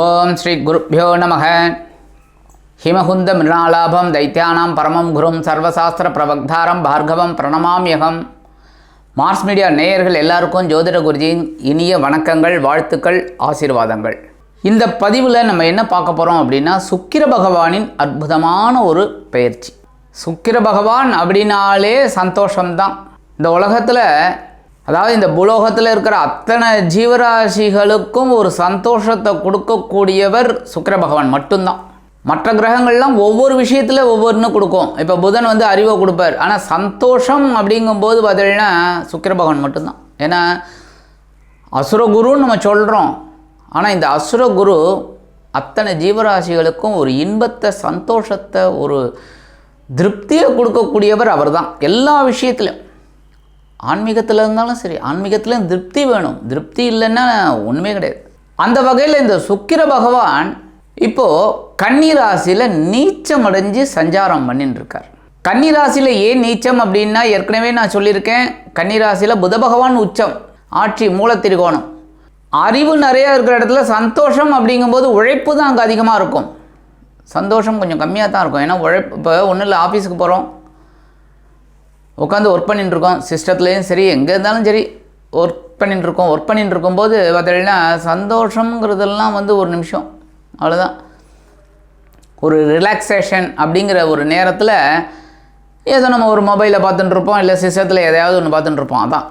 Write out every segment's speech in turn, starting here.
ஓம் ஸ்ரீ குருப்பியோ நமக. ஹிமகுந்த மிருணாலாபம் தைத்தியானாம் பரமம் குரும் சர்வசாஸ்திர பிரபக்தாரம் பார்கவம் பிரணமாம்யகம் மார்ஸ் மீடியா நேயர்கள் எல்லாருக்கும் ஜோதிட குருஜியின் இனிய வணக்கங்கள் வாழ்த்துக்கள் ஆசீர்வாதங்கள். இந்த பதிவில் நம்ம என்ன பார்க்க போகிறோம் அப்படின்னா சுக்கிர பகவானின் அற்புதமான ஒரு பயிற்சி. சுக்கிர பகவான் அப்படின்னாலே சந்தோஷம்தான். இந்த உலகத்தில் அதாவது இந்த புலோகத்தில் இருக்கிற அத்தனை ஜீவராசிகளுக்கும் ஒரு சந்தோஷத்தை கொடுக்கக்கூடியவர் சுக்கர பகவான் மட்டும்தான். மற்ற கிரகங்கள்லாம் ஒவ்வொரு விஷயத்தில் ஒவ்வொன்று கொடுக்கும். இப்போ புதன் வந்து அறிவை கொடுப்பார். ஆனால் சந்தோஷம் அப்படிங்கும்போது பார்த்தீங்கன்னா சுக்கர பகவான் மட்டும்தான். ஏன்னா அசுரகுருன்னு நம்ம சொல்கிறோம் ஆனால் இந்த அசுரகுரு அத்தனை ஜீவராசிகளுக்கும் ஒரு இன்பத்தை சந்தோஷத்தை ஒரு திருப்தியை கொடுக்கக்கூடியவர் அவர்தான். எல்லா விஷயத்திலும். ஆன்மீகத்தில் இருந்தாலும் சரி ஆன்மீகத்தில் திருப்தி வேணும். திருப்தி இல்லைன்னா ஒன்றுமே கிடையாது. அந்த வகையில் இந்த சுக்கிர பகவான் இப்போது கன்னிராசியில் நீச்சம் அடைஞ்சு சஞ்சாரம் பண்ணின்னு இருக்கார் கன்னிராசியில் ஏன் நீச்சம் அப்படின்னா ஏற்கனவே நான் சொல்லியிருக்கேன் கன்னிராசியில் புத பகவான் உச்சம் ஆட்சி மூலத்திரிகோணம். அறிவு நிறையா இருக்கிற இடத்துல சந்தோஷம் அப்படிங்கும்போது உழைப்பு தான் அங்கே அதிகமாக இருக்கும். சந்தோஷம் கொஞ்சம் கம்மியாக தான் இருக்கும். ஏன்னா உழைப்பு இப்போ ஒன்றும் இல்லை ஆஃபீஸுக்கு போகிறோம் உட்காந்து ஒர்க் பண்ணிட்டு இருக்கோம். சிஸ்டத்துலேயும் சரி எங்கே இருந்தாலும் சரி ஒர்க் பண்ணிட்டு இருக்கோம். ஒர்க் பண்ணிட்டு இருக்கும்போது பார்த்தீங்கன்னா சந்தோஷங்கிறதெல்லாம் வந்து ஒரு நிமிஷம். அவ்வளோதான் ஒரு ரிலாக்ஸேஷன் அப்படிங்கிற ஒரு நேரத்தில் ஏதோ நம்ம ஒரு மொபைலில் பார்த்துட்டுருப்போம் இல்லை சிஸ்டத்தில் எதையாவது ஒன்று பார்த்துட்டுருப்போம் அதான்.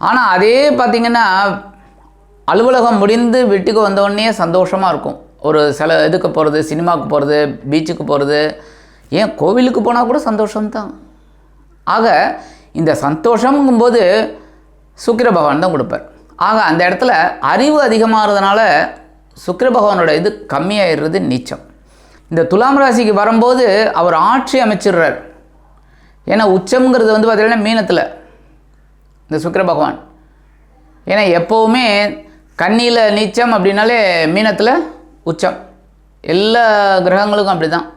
ஆனால் அதே பார்த்திங்கன்னா அலுவலகம் முடிந்து வீட்டுக்கு வந்தோடனே சந்தோஷமாக இருக்கும். ஒரு சில இதுக்கு போகிறது சினிமாவுக்கு போகிறது பீச்சுக்கு போகிறது ஏன் கோவிலுக்கு போனால் கூட சந்தோஷம்தான். ஆக இந்த சந்தோஷங்கும்போது சுக்கிர பகவான் தான் கொடுப்பார். ஆக அந்த இடத்துல அறிவு அதிகமாகிறதுனால சுக்கிர பகவானோட இது கம்மியாயிடுறது நீச்சம். இந்த துலாம் ராசிக்கு வரும்போது அவர் ஆட்சி அமைச்சிடுறார். ஏன்னா உச்சம்ங்கிறது வந்து பார்த்திங்கன்னா மீனத்தில் இந்த சுக்கிர பகவான். ஏன்னா எப்போவுமே கண்ணியில் நீச்சம் அப்படின்னாலே மீனத்தில் உச்சம். எல்லா கிரகங்களுக்கும் அப்படி தான்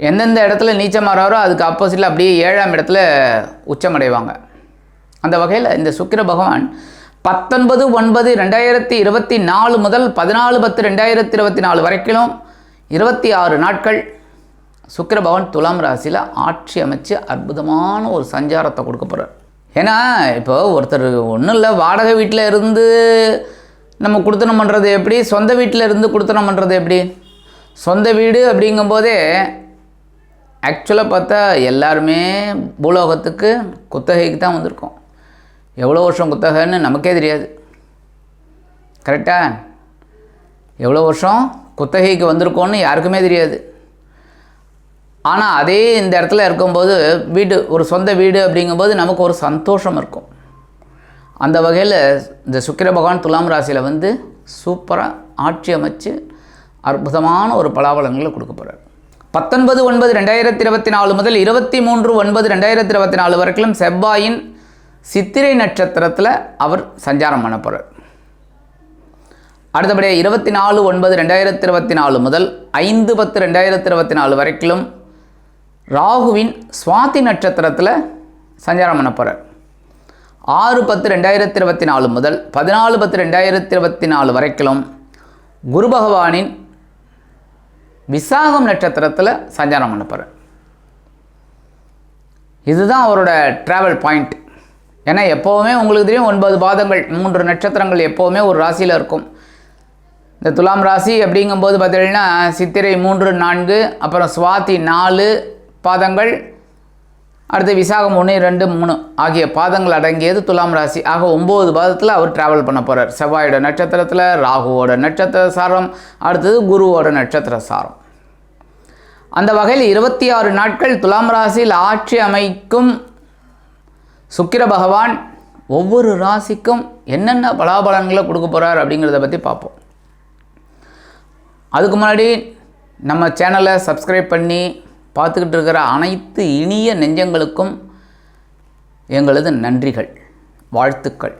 எந்தெந்த இடத்துல நீச்சம் மாறாரோ அதுக்கு ஆப்போசிட்டில் அப்படியே ஏழாம் இடத்துல உச்சமடைவாங்க. அந்த வகையில் இந்த சுக்கிர பகவான் பத்தொன்பது ஒன்பது ரெண்டாயிரத்தி இருபத்தி நாலு முதல் பதினாலு பத்து ரெண்டாயிரத்தி இருபத்தி நாலு வரைக்கும் இருபத்தி ஆறு நாட்கள் சுக்கிர பகவான் துலாம் ராசியில் ஆட்சி அமைச்சு அற்புதமான ஒரு சஞ்சாரத்தை கொடுக்க போகிறார் ஏன்னா இப்போ ஒருத்தர் ஒன்றும் இல்லை வாடகை வீட்டில் இருந்து நம்ம கொடுத்தனம் பண்ணுறது எப்படி? சொந்த வீட்டில் இருந்து கொடுத்தனம் பண்ணுறது எப்படி? சொந்த வீடு அப்படிங்கும்போதே ஆக்சுவலாக பார்த்தா எல்லாருமே பூலோகத்துக்கு குத்தகைக்கு தான் வந்திருக்கோம். எவ்வளோ வருஷம் குத்தகைன்னு நமக்கே தெரியாது. கரெக்டாக எவ்வளோ வருஷம் குத்தகைக்கு வந்திருக்கோன்னு யாருக்குமே தெரியாது. ஆனால் அதே இந்த இடத்துல இருக்கும்போது வீடு ஒரு சொந்த வீடு அப்படிங்கும்போது நமக்கு ஒரு சந்தோஷம் இருக்கும். அந்த வகையில் இந்த சுக்கிர பகவான் துலாம் ராசியில் வந்து சூப்பராக ஆட்சி அமைச்சு அற்புதமான ஒரு பலாபலங்களை கொடுக்க போகிறார் பத்தொன்பது ஒன்பது ரெண்டாயிரத்தி இருபத்தி நாலு முதல் இருபத்தி மூன்று ஒன்பது ரெண்டாயிரத்தி இருபத்தி நாலு வரைக்கும் செவ்வாயின் சித்திரை நட்சத்திரத்தில் அவர் சஞ்சாரம் பண்ண போகிறார் அடுத்தபடியாக இருபத்தி நாலு ஒன்பது ரெண்டாயிரத்தி இருபத்தி நாலு முதல் ஐந்து பத்து ரெண்டாயிரத்தி இருபத்தி நாலு வரைக்கும் ராகுவின் சுவாதி நட்சத்திரத்தில் சஞ்சாரம் பண்ண போகிறார் ஆறு பத்து ரெண்டாயிரத்தி இருபத்தி நாலு முதல் பதினாலு பத்து ரெண்டாயிரத்தி இருபத்தி நாலு வரைக்கும் குரு பகவானின் விசாகம் நட்சத்திரத்தில் சஞ்சாரம் பண்ண போகிறார் இதுதான் அவரோட ட்ராவல் பாயிண்ட் ஏன்னா எப்போவுமே உங்களுக்கு தெரியும் ஒன்பது பாதங்கள் மூன்று நட்சத்திரங்கள் எப்போவுமே ஒரு ராசியில் இருக்கும். இந்த துலாம் ராசி அப்படிங்கும்போது பார்த்தீங்கன்னா சித்திரை மூன்று நான்கு அப்புறம் சுவாதி நாலு பாதங்கள் அடுத்து விசாகம் ஒன்று ரெண்டு மூணு ஆகிய பாதங்கள் அடங்கியது துலாம் ராசி. ஆக ஒம்பது பாதத்தில் அவர் ட்ராவல் பண்ண போகிறார் செவ்வாயோட நட்சத்திரத்தில் ராகுவோட நட்சத்திர சாரம் அடுத்தது குருவோட நட்சத்திர சாரம். அந்த வகையில் இருபத்தி ஆறு நாட்கள் துலாம் ராசியில் ஆட்சி அமைக்கும் சுக்கிர பகவான் ஒவ்வொரு ராசிக்கும் என்னென்ன பலாபலன்களை கொடுக்க போகிறார் அப்படிங்கிறத பற்றி பார்ப்போம். அதுக்கு முன்னாடி நம்ம சேனலை சப்ஸ்கிரைப் பண்ணி பார்த்துக்கிட்டு இருக்கிற அனைத்து இனிய நெஞ்சங்களுக்கும் எங்களது நன்றிகள் வாழ்த்துக்கள்.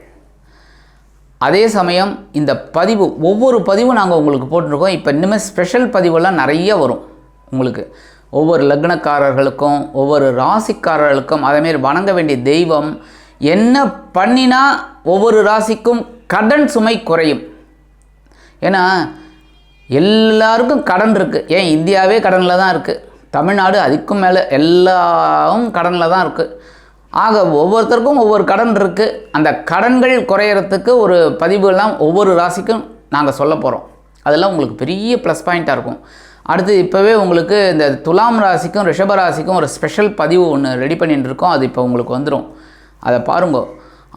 அதே சமயம் இந்த பதிவு ஒவ்வொரு பதிவும் நாங்கள் உங்களுக்கு போட்டிருக்கோம். இப்போ இனிமேல் ஸ்பெஷல் பதிவெல்லாம் நிறைய வரும். உங்களுக்கு. ஒவ்வொரு லக்னக்காரர்களுக்கும் ஒவ்வொரு ராசிக்காரர்களுக்கும் அதேமாரி வணங்க வேண்டிய தெய்வம் என்ன பண்ணினா ஒவ்வொரு ராசிக்கும் கடன் சுமை குறையும். ஏன்னா எல்லாருக்கும் கடன் இருக்குது ஏன்? இந்தியாவே கடனில் தான் இருக்குது தமிழ்நாடு அதுக்கும் மேலே எல்லாவும் கடனில் தான் இருக்குது ஆக ஒவ்வொருத்தருக்கும் ஒவ்வொரு கடன் இருக்குது அந்த கடன்கள் குறையறதுக்கு ஒரு பதிவுகள்லாம் ஒவ்வொரு ராசிக்கும் நாங்கள் சொல்ல போகிறோம் அதெல்லாம் உங்களுக்கு பெரிய ப்ளஸ் பாயிண்ட்டாக இருக்கும். அடுத்து இப்போவே உங்களுக்கு இந்த துலாம் ராசிக்கும் ரிஷப ராசிக்கும் ஒரு ஸ்பெஷல் பதிவு ஒன்று ரெடி பண்ணிட்டு இருக்கோம் அது இப்போ உங்களுக்கு வந்துடும் அதை பாருங்க.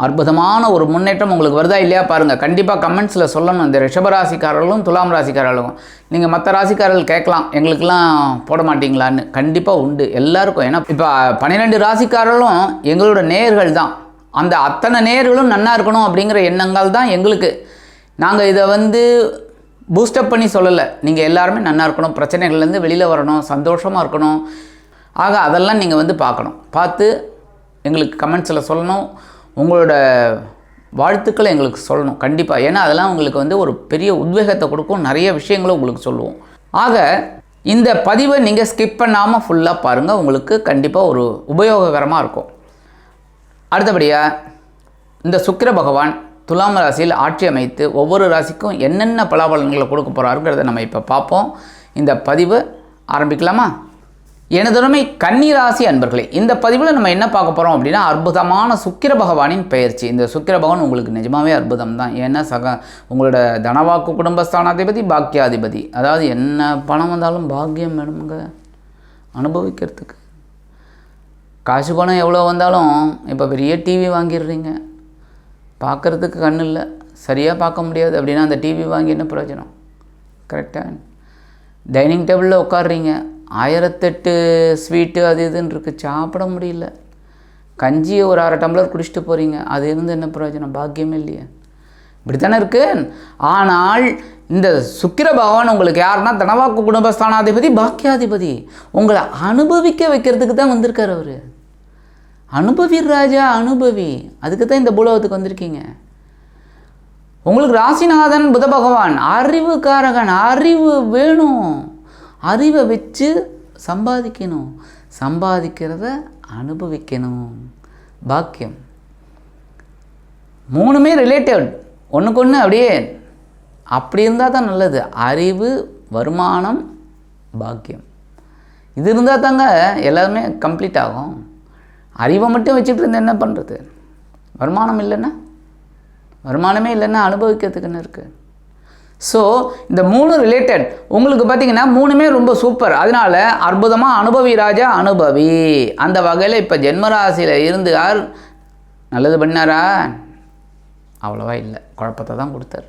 அற்புதமான ஒரு முன்னேற்றம் உங்களுக்கு வருதா இல்லையா பாருங்கள் கண்டிப்பாக கமெண்ட்ஸில் சொல்லணும். இந்த ரிஷபராசிக்காரர்களும் துலாம் ராசிக்காரர்களும். நீங்கள் மற்ற ராசிக்காரர்கள் கேட்கலாம். எங்களுக்கெல்லாம் போட மாட்டீங்களான்னு. கண்டிப்பாக உண்டு. எல்லாருக்கும். ஏன்னா இப்போ பன்னிரெண்டு ராசிக்காரர்களும் எங்களோட நேர்கள் தான். அந்த அத்தனை நேர்களும் நன்னா இருக்கணும் அப்படிங்கிற எண்ணங்கள் தான் எங்களுக்கு. நாங்கள் இதை வந்து பூஸ்டப் பண்ணி சொல்லலை. நீங்கள் எல்லாருமே நல்லா இருக்கணும் பிரச்சனைகள்லேருந்து வெளியில் வரணும் சந்தோஷமாக இருக்கணும். ஆக அதெல்லாம் நீங்கள் வந்து பார்க்கணும். பார்த்து எங்களுக்கு கமெண்ட்ஸில் சொல்லணும். உங்களோட வாழ்த்துக்களை எங்களுக்கு சொல்லணும். கண்டிப்பாக ஏன்னா அதெல்லாம் உங்களுக்கு வந்து ஒரு பெரிய உத்வேகத்தை கொடுக்கும். நிறைய விஷயங்களை உங்களுக்கு சொல்லுவோம். ஆக இந்த பதிவை நீங்கள் ஸ்கிப் பண்ணாமல் ஃபுல்லாக பாருங்கள் உங்களுக்கு கண்டிப்பாக ஒரு உபயோககரமாக இருக்கும். அடுத்தபடியாக இந்த சுக்கிர பகவான் துலாம் ராசியில் ஆட்சி அமைத்து ஒவ்வொரு ராசிக்கும் என்னென்ன பலாபலன்களை கொடுக்க போகிறாருங்கிறத நம்ம இப்போ பார்ப்போம். இந்த பதிவு ஆரம்பிக்கலாமா? எனதுமே கன்னி ராசி அன்பர்களே இந்த பதிவில் நம்ம என்ன பார்க்க போகிறோம் அப்படின்னா அற்புதமான சுக்கிர பகவானின் பெயர்ச்சி. இந்த சுக்கிர பகவான் உங்களுக்கு நிஜமாவே அற்புதம் தான். ஏன்னா சக உங்களோட தனவாக்கு குடும்பஸ்தானாதிபதி பாக்கியாதிபதி. அதாவது என்ன பணம் வந்தாலும் பாக்கியம் வேணுங்க அனுபவிக்கிறதுக்கு. காசு பணம் எவ்வளோ வந்தாலும் இப்போ பெரிய டிவி வாங்கிடுறீங்க. பார்க்குறதுக்கு கண் இல்லை. சரியாக பார்க்க முடியாது அப்படின்னா அந்த டிவி வாங்கி என்ன பிரயோஜனம்? கரெக்டாக டைனிங் டேபிளில் உட்காடுறீங்க ஆயிரத்தெட்டு ஸ்வீட்டு அது இதுன்னு இருக்குது சாப்பிட முடியல. கஞ்சியை ஒரு அரை டம்ளர் குடிச்சிட்டு போகிறீங்க அது இருந்து என்ன பிரயோஜனம்? பாக்கியமே இல்லையே. இப்படி தானே இருக்குது ஆனால் இந்த சுக்கிர பகவான் உங்களுக்கு யாருன்னா தனவாக்கு குடும்பஸ்தானாதிபதி பாக்கியாதிபதி. உங்களை அனுபவிக்க வைக்கிறதுக்கு தான் வந்திருக்கார் அவர். அனுபவி ராஜா அனுபவி. அதுக்கு தான் இந்த பூலோகத்துக்கு வந்திருக்கீங்க. உங்களுக்கு ராசிநாதன் புத பகவான் அறிவுக்காரகன் அறிவு வேணும். அறிவை வச்சு சம்பாதிக்கணும். சம்பாதிக்கிறத அனுபவிக்கணும். பாக்கியம். மூணுமே ரிலேட்டட் ஒன்றுக்கு ஒன்று அப்படியே அப்படி இருந்தால் தான் நல்லது. அறிவு வருமானம் பாக்கியம். இது இருந்தால் தாங்க எல்லாருமே கம்ப்ளீட் ஆகும். அறிவை மட்டும் வச்சுட்டு இருந்தேன் என்ன பண்ணுறது வருமானம் இல்லைன்னா? வருமானமே இல்லைன்னா அனுபவிக்கிறதுக்குன்னு இருக்குது ஸோ இந்த மூணு ரிலேட்டட் உங்களுக்கு பார்த்தீங்கன்னா மூணுமே ரொம்ப சூப்பர் அதனால அற்புதமாக அனுபவி ராஜா அனுபவி. அந்த வகையில் இப்போ ஜென்மராசியில் இருந்து யார் நல்லது பண்ணாரா அவ்வளோவா இல்லை. குழப்பத்தை தான் கொடுத்தார்.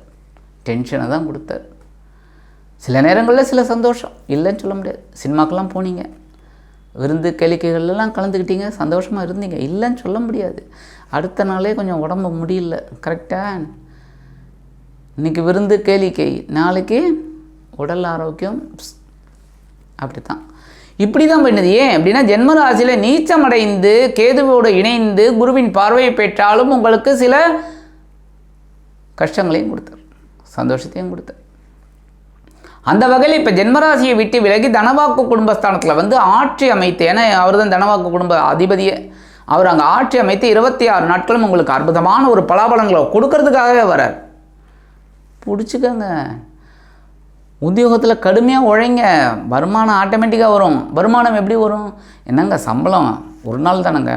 டென்ஷனை தான் கொடுத்தார். சில நேரங்களில் சில சந்தோஷம். இல்லைன்னு சொல்ல முடியாது. சினிமாக்கெல்லாம் போனீங்க. விருந்து கேளிக்கைகள்லாம் கலந்துக்கிட்டீங்க சந்தோஷமாக இருந்தீங்க. இல்லைன்னு சொல்ல முடியாது. அடுத்த நாளே கொஞ்சம் உடம்பு முடியல. கரெக்டாக இன்றைக்கி விருந்து கேளிக்கை. நாளைக்கு உடல் ஆரோக்கியம் அப்படி தான் இப்படி தான் பண்ணுது ஏன் அப்படின்னா ஜென்மராசியில் நீச்சம் அடைந்து கேதுவோடு இணைந்து குருவின் பார்வையை பெற்றாலும் உங்களுக்கு சில கஷ்டங்களையும் கொடுத்தார். சந்தோஷத்தையும் கொடுத்தார். அந்த வகையில் இப்போ ஜென்மராசியை விட்டு விலகி தனவாக்கு குடும்பஸ்தானத்தில் வந்து ஆட்சி அமைத்து ஏன்னா அவர் தான் தனவாக்கு குடும்ப அதிபதியே. அவர் அங்கே ஆட்சி அமைத்து இருபத்தி ஆறு நாட்களும் உங்களுக்கு அற்புதமான ஒரு பலாபலங்களை கொடுக்கறதுக்காகவே வரார். பிடிச்சிக்கங்க. உத்தியோகத்தில் கடுமையாக உழைங்க. வருமானம் ஆட்டோமேட்டிக்காக வரும். வருமானம் எப்படி வரும்? என்னங்க சம்பளம்? ஒரு நாள் தானங்க.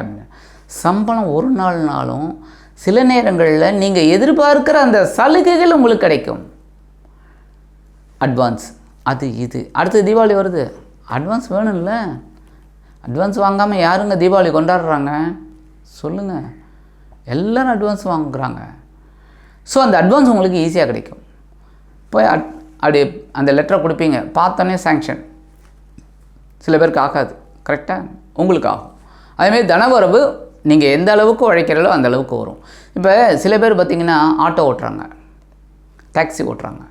சம்பளம் ஒரு நாள்னாலும் சில நேரங்களில் நீங்கள் எதிர்பார்க்குற அந்த சலுகைகள் உங்களுக்கு கிடைக்கும். அட்வான்ஸ் அது இது. அடுத்து தீபாவளி வருது. அட்வான்ஸ் வேணும்ல. அட்வான்ஸ் வாங்காமல் யாருங்க தீபாவளி கொண்டாடுறாங்க? சொல்லுங்கள் எல்லோரும் அட்வான்ஸ் வாங்குறாங்க. ஸோ அந்த அட்வான்ஸ் உங்களுக்கு ஈஸியாக கிடைக்கும். போய் அட் அப்படி அந்த லெட்டரை கொடுப்பீங்க. பார்த்தோன்னே சேங்ஷன் சில பேருக்கு ஆகாது. கரெக்டாக உங்களுக்கு ஆகும். அதேமாதிரி தனவரவு நீங்கள் எந்த அளவுக்கு உழைக்கிறீங்களோ அந்த அளவுக்கு வரும். இப்போ சில பேர் பார்த்திங்கன்னா ஆட்டோ ஓட்டுறாங்க. டாக்ஸி ஓட்டுறாங்க.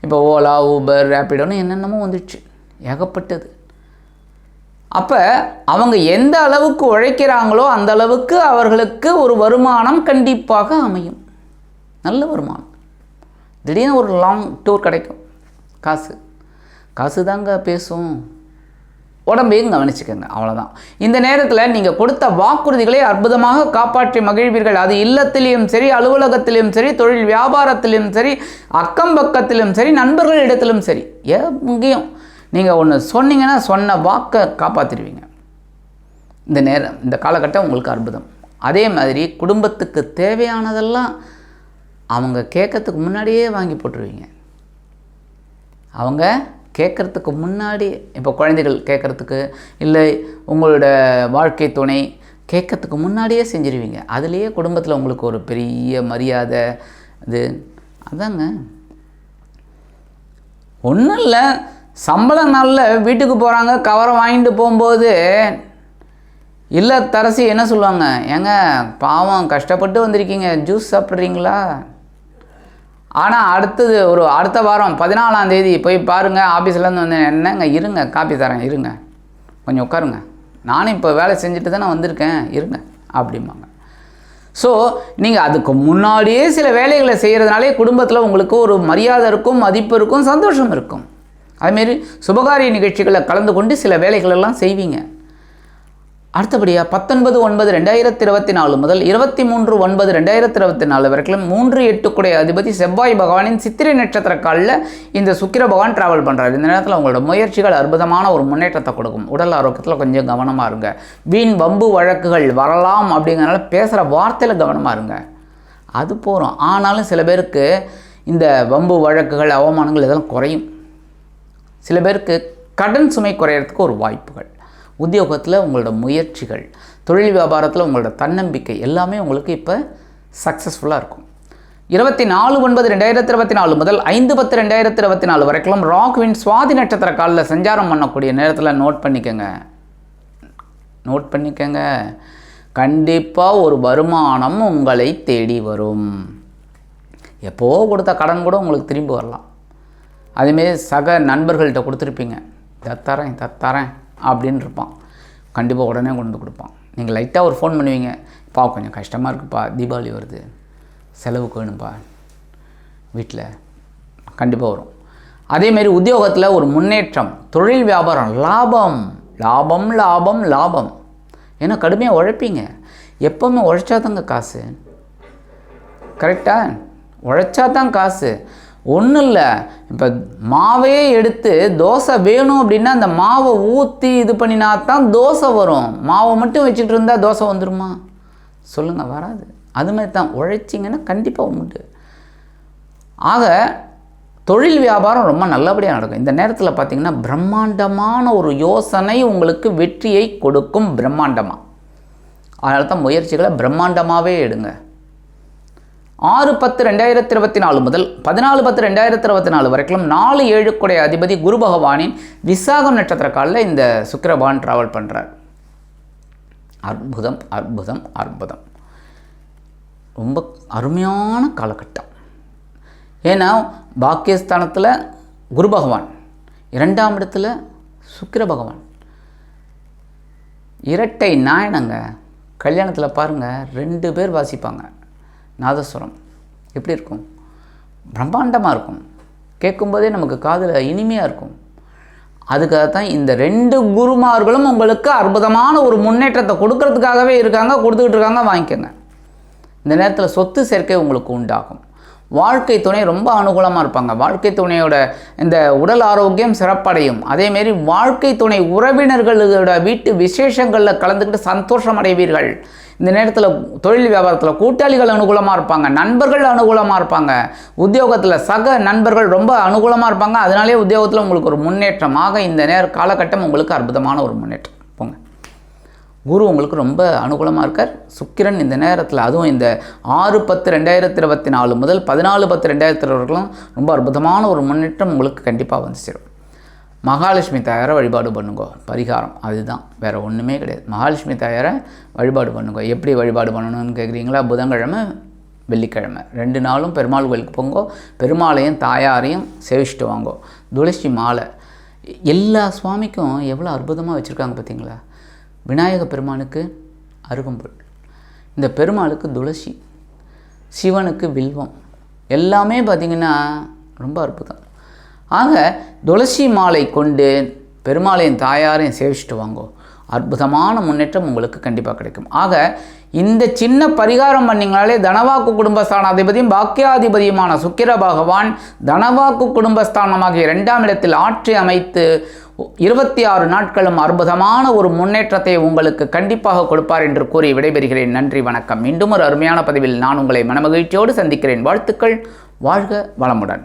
இப்போ ஓலா ஊபர் ரேப்பிடோன்னு என்னென்னமோ வந்துடுச்சு. ஏகப்பட்டது. அப்போ அவங்க எந்த அளவுக்கு உழைக்கிறாங்களோ அந்த அளவுக்கு அவர்களுக்கு ஒரு வருமானம் கண்டிப்பாக அமையும். நல்ல வருமானம். திடீர்னு ஒரு லாங் டூர் கிடைக்கும். காசு. காசு தாங்க பேசும். உடம்பையும் கவனிச்சுக்கோங்க அவ்வளோதான் இந்த நேரத்தில் நீங்கள் கொடுத்த வாக்குறுதிகளை அற்புதமாக காப்பாற்றி மகிழ்வீர்கள். அது இல்லத்திலையும் சரி அலுவலகத்திலும் சரி தொழில் வியாபாரத்திலும் சரி அக்கம் பக்கத்திலும் சரி நண்பர்கள் இடத்திலும் சரி எங்கேயும். நீங்கள் ஒன்று சொன்னீங்கன்னா சொன்ன வாக்கை காப்பாற்றிடுவீங்க இந்த நேரம் இந்த காலகட்டம் உங்களுக்கு அற்புதம். அதே மாதிரி குடும்பத்துக்கு தேவையானதெல்லாம் அவங்க கேட்கறதுக்கு முன்னாடியே வாங்கி போட்டுருவீங்க. அவங்க கேட்குறதுக்கு முன்னாடி இப்போ குழந்தைகள் கேட்குறதுக்கு இல்லை உங்களோட வாழ்க்கை துணை கேட்கறதுக்கு முன்னாடியே செஞ்சிருவீங்க. அதுலேயே குடும்பத்தில் உங்களுக்கு ஒரு பெரிய மரியாதை இது அதாங்க. ஒன்றும் இல்லை சம்பள நாளில் வீட்டுக்கு போகிறாங்க கவரை வாங்கிட்டு போகும்போது இல்லை தரசி என்ன சொல்லுவாங்க? ஏங்க பாவம் கஷ்டப்பட்டு வந்திருக்கீங்க ஜூஸ் சாப்பிட்றீங்களா? ஆனால் அடுத்தது ஒரு அடுத்த வாரம் பதினாலாம் தேதி போய் பாருங்கள் ஆஃபீஸ்லேருந்து வந்து என்னங்க இருங்க காப்பி தரேன் இருங்க. கொஞ்சம் உட்காருங்க. நானும் இப்போ வேலை செஞ்சுட்டு தானே வந்திருக்கேன். இருங்க அப்படிம்பாங்க. ஸோ நீங்கள் அதுக்கு முன்னாடியே சில வேலைகளை செய்கிறதுனாலே குடும்பத்தில் உங்களுக்கு ஒரு மரியாதை இருக்கும் மதிப்பு இருக்கும் சந்தோஷம் இருக்கும். அதுமாரி சுபகாரிய நிகழ்ச்சிகளில் கலந்து கொண்டு சில வேலைகளெல்லாம் செய்வீங்க. அடுத்தபடியாக பத்தொன்பது ஒன்பது ரெண்டாயிரத்தி இருபத்தி நாலு முதல் இருபத்தி மூன்று ஒன்பது ரெண்டாயிரத்தி இருபத்தி நாலு வரைக்கும் மூன்று எட்டுக்குடைய அதிபதி செவ்வாய் பகவானின் சித்திரை நட்சத்திர காலில் இந்த சுக்கிர பகவான் டிராவல் பண்ணுறாரு இந்த நேரத்தில் உங்களோட முயற்சிகள் அற்புதமான ஒரு முன்னேற்றத்தை கொடுக்கும். உடல் ஆரோக்கியத்தில் கொஞ்சம் கவனமாக இருங்க. வீண் வம்பு வழக்குகள் வரலாம் அப்படிங்கிறனால பேசுகிற வார்த்தையில் கவனமாக இருங்க. அது போகிறோம் ஆனாலும் சில பேருக்கு இந்த வம்பு வழக்குகள் அவமானங்கள் இதெல்லாம் குறையும். சில பேருக்கு கடன் சுமை குறையிறதுக்கு ஒரு வாய்ப்புகள். உத்தியோகத்தில் உங்களோட முயற்சிகள் தொழில் வியாபாரத்தில் உங்களோட தன்னம்பிக்கை எல்லாமே உங்களுக்கு இப்போ சக்ஸஸ்ஃபுல்லாக இருக்கும். இருபத்தி நாலு ஒன்பது ரெண்டாயிரத்தி இருபத்தி நாலு முதல் ஐந்து பத்து ரெண்டாயிரத்தி இருபத்தி நாலு வரைக்கும் ராக்வின் சுவாதி நட்சத்திர காலில் சஞ்சாரம் பண்ணக்கூடிய நேரத்தில் நோட் பண்ணிக்கோங்க. நோட் பண்ணிக்கோங்க. கண்டிப்பாக ஒரு வருமானம் உங்களை தேடி வரும். எப்போ கொடுத்த கடன் கூட உங்களுக்கு திரும்பி வரலாம். அதேமாரி சக நண்பர்கள்ட்ட கொடுத்துருப்பீங்க. தத்தரேன் தத்தரேன் அப்படின்னு இருப்பான் கண்டிப்பாக உடனே கொண்டு வந்து கொடுப்பான். நீங்கள் லைட்டாக ஒரு ஃபோன் பண்ணுவீங்க. பா கொஞ்சம் கஷ்டமாக இருக்குப்பா. தீபாவளி வருது. செலவுக்கு வேணும்ப்பா வீட்டில் கண்டிப்பாக வரும். அதேமாரி உத்தியோகத்தில் ஒரு முன்னேற்றம் தொழில் வியாபாரம் லாபம். லாபம் லாபம் லாபம். ஏன்னா கடுமையாக உழைப்பீங்க. எப்போவுமே உழைச்சாதாங்க காசு. கரெக்டாக உழைச்சா தான் காசு. ஒன்றும் இல்லை இப்போ மாவே எடுத்து தோசை வேணும் அப்படின்னா அந்த மாவை ஊற்றி இது பண்ணினா தான் தோசை வரும். மாவை மட்டும் வச்சுட்டு இருந்தால் தோசை வந்துடுமா சொல்லுங்கள் வராது. அது மாதிரி தான். உழைச்சிங்கன்னா கண்டிப்பாக உண்டு. ஆக தொழில் வியாபாரம் ரொம்ப நல்லபடியாக நடக்கும். இந்த நேரத்தில் பார்த்தீங்கன்னா பிரம்மாண்டமான ஒரு யோசனை உங்களுக்கு வெற்றியை கொடுக்கும் பிரம்மாண்டமாக அதனால தான் முயற்சிகளை பிரம்மாண்டமாகவே எடுங்க. ஆறு பத்து ரெண்டாயிரத்தி இருபத்தி நாலு முதல் பதினாலு பத்து ரெண்டாயிரத்தி இருபத்தி நாலு வரைக்கும் நாலு ஏழுக்குடைய அதிபதி குரு பகவானின் விசாகம் நட்சத்திர காலில் இந்த சுக்கிரபான் ட்ராவல் பண்ணுறார் அற்புதம் அற்புதம் அற்புதம். ரொம்ப அருமையான காலகட்டம். ஏன்னா பாக்கியஸ்தானத்தில் குரு பகவான் இரண்டாம் இடத்துல சுக்கிர பகவான். இரட்டை நாயனங்க கல்யாணத்தில் பாருங்கள் ரெண்டு பேர் வாசிப்பாங்க. நாதஸ்வரம். எப்படி இருக்கும்? பிரம்மாண்டமாக இருக்கும். கேட்கும்போதே நமக்கு காதில் இனிமையாக இருக்கும். அதுக்காக தான் இந்த ரெண்டு குருமார்களும் உங்களுக்கு அற்புதமான ஒரு முன்னேற்றத்தை கொடுக்கறதுக்காகவே இருக்காங்க கொடுத்துக்கிட்டு இருக்காங்க வாங்கிக்கோங்க. இந்த நேரத்தில் சொத்து சேர்க்கை உங்களுக்கு உண்டாகும். வாழ்க்கை துணை ரொம்ப அனுகூலமாக இருப்பாங்க. வாழ்க்கை துணையோட இந்த உடல் ஆரோக்கியம் சிறப்படையும். அதேமாரி வாழ்க்கை துணை உறவினர்களோட வீட்டு விசேஷங்களில் கலந்துக்கிட்டு சந்தோஷம் அடைவீர்கள். இந்த நேரத்தில் தொழில் வியாபாரத்தில் கூட்டாளிகள் அனுகூலமாக இருப்பாங்க நண்பர்கள் அனுகூலமாக இருப்பாங்க. உத்தியோகத்தில் சக நண்பர்கள் ரொம்ப அனுகூலமாக இருப்பாங்க. அதனாலே உத்தியோகத்தில் உங்களுக்கு ஒரு முன்னேற்றம் ஆக இந்த நேர காலகட்டம் உங்களுக்கு அற்புதமான ஒரு முன்னேற்றம். போங்க. குரு உங்களுக்கு ரொம்ப அனுகூலமாக இருக்கார். சுக்கிரன் இந்த நேரத்தில் அதுவும் இந்த ஆறு பத்து ரெண்டாயிரத்தி இருபத்தி நாலு முதல் பதினாலு பத்து ரெண்டாயிரத்தி இருபதுலாம் ரொம்ப அற்புதமான ஒரு முன்னேற்றம் உங்களுக்கு கண்டிப்பாக வந்து சேரும். மகாலட்சுமி தாயாரை வழிபாடு பண்ணுங்க. பரிகாரம். அதுதான். வேறு ஒன்றுமே கிடையாது. மகாலட்சுமி தாயாரை வழிபாடு பண்ணுங்க. எப்படி வழிபாடு பண்ணணும்னு கேட்குறீங்களா புதன்கிழமை வெள்ளிக்கிழமை. ரெண்டு நாளும் பெருமாள் கோயிலுக்கு போங்கோ. பெருமாளையும் தாயாரையும் சேவிச்சுட்டு வாங்கோ. துளசி மாலை. எல்லா சுவாமிக்கும் எவ்வளோ அற்புதமாக வச்சுருக்காங்க பார்த்தீங்களா விநாயக பெருமானுக்கு அருகம்புல். இந்த பெருமாளுக்கு துளசி. சிவனுக்கு வில்வம். எல்லாமே பார்த்திங்கன்னா ரொம்ப அற்புதம். ஆக துளசி மாலை கொண்டு பெருமாளையும் தாயாரையும் சேவிச்சுட்டு வாங்கோ. அற்புதமான முன்னேற்றம் உங்களுக்கு கண்டிப்பாக கிடைக்கும். ஆக இந்த சின்ன பரிகாரம் பண்ணிங்கனாலே தனவாக்கு குடும்பஸ்தானாதிபதியும் பாக்கியாதிபதியுமான சுக்கிர பகவான் தனவாக்கு குடும்பஸ்தானமாகிய இரண்டாம் இடத்தில் ஆற்றி அமைத்து இருபத்தி ஆறு நாட்களும் அற்புதமான ஒரு முன்னேற்றத்தை உங்களுக்கு கண்டிப்பாக கொடுப்பார் என்று கூறி விடைபெறுகிறேன். நன்றி வணக்கம். மீண்டும் ஒரு அருமையான பதிவில் நான் உங்களை மனமகிழ்ச்சியோடு சந்திக்கிறேன். வாழ்த்துக்கள். வாழ்க வளமுடன்.